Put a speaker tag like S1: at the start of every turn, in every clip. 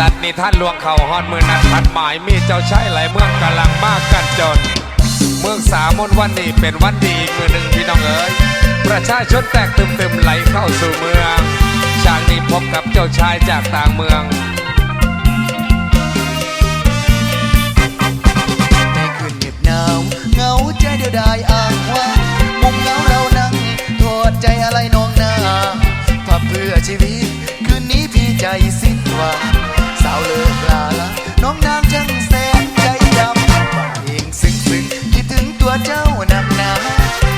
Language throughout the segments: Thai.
S1: ตัดนิท่านลวงเขาฮอดมือนัดพัดหมายมีเจ้าชายหลายเมืองกำลังมากกันจน เมืองสามนวันนี้เป็นวันดีมือหนึ่งพี่น้องเอ๋ยประชาชนแตกตึมๆไหลเข้าสู่เมืองฉากนี้พบกับเจ้าชายจากต่างเมือง
S2: ในคืนเหน็บหนาวเหงาใจเดียวดายอ้างว่างมุมเหงาเรานั่งโทษใจอะไรน้องนาพับเพื่อชีวิต คืนนี้พี่ใจสิ้นหวังาวเลิกลาละน้องนางช่างแสนใจดำฟังเพลงซึ้งซึ้งๆคิดถึงตัวเจ้านักหนา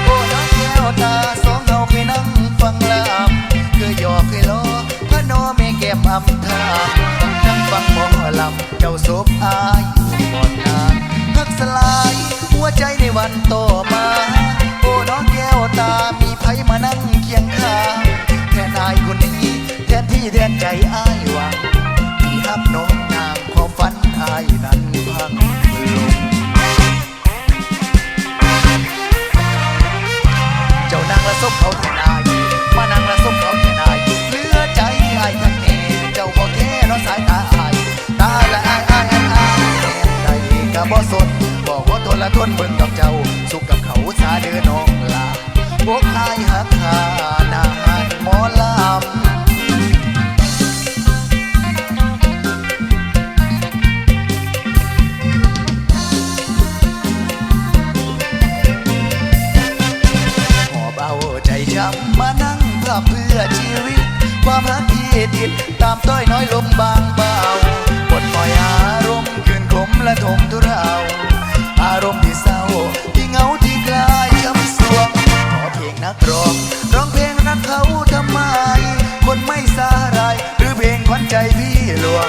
S2: โอ้น้องแก้วตาสองเฮาเคยนั่งฟังลำเคยหยอกเคยล้อพระนอแม่แก้มอำทานั่งฟังหมอลำเจ้าศพอายบ่นานพักสลายหัวใจในวันต่อมาโอ้น้องแก้วตามีไผมานั่งเคียงข้างแทนอายคนนี้แทนที่แทนใจอาย นอายนั้นพังลงเจ้านางละสมเขาแทนอายมานางละสมเขาแทนอายเหลือใจไอ้ทั้งเน่เจ้าบอกแค่น้อสายตาอายตาละอายอายอายอายแน่ใดกะบ่สนบอกว่าตัวละทนเบิ่งกับเจ้า เพื่อเพื่อชีวิต ความหักที่ติดตามต้อยน้อยลมบางเบาปลดปล่อยอารมณ์คืนขมและทมทุเราอารมณ์ที่เศร้าที่เหงาที่กลายช้ำสวงขอเพลงนักร้องร้องเพลงรักเขาทำไม คนไม่สารายหรือเพลงขวัญใจพี่หลวง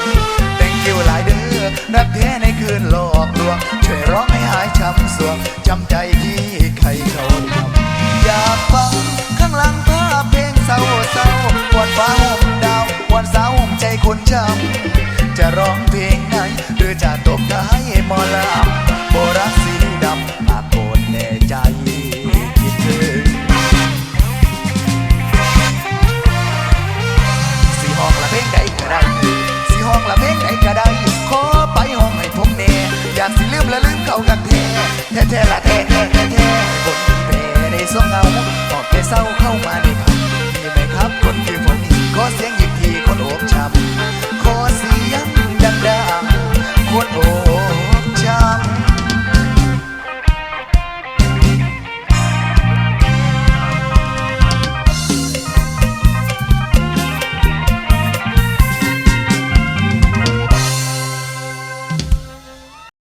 S2: แต่งคิวหลายเด้อรักแท้ในคืนหลอกลวงช่วย ฟ้าห่มดาววันสาวห่มใจคนช้ำจะร้องเพลงไหน หรือจะตบท้ายมอลำโบรักสีดำอาโกนแน่ใจคิดถึงสีห้องละเพลงใดก็ได้สีห้องละเพลงใดก็ได้ ขอไปห้องให้ผมแน่อยากสิลืมและลืมเขากันแท้แท้แท้ละแท้แท้แท้แท้คนแพ้ได้สองเงาออกแก่เศร้าเข้ามาใน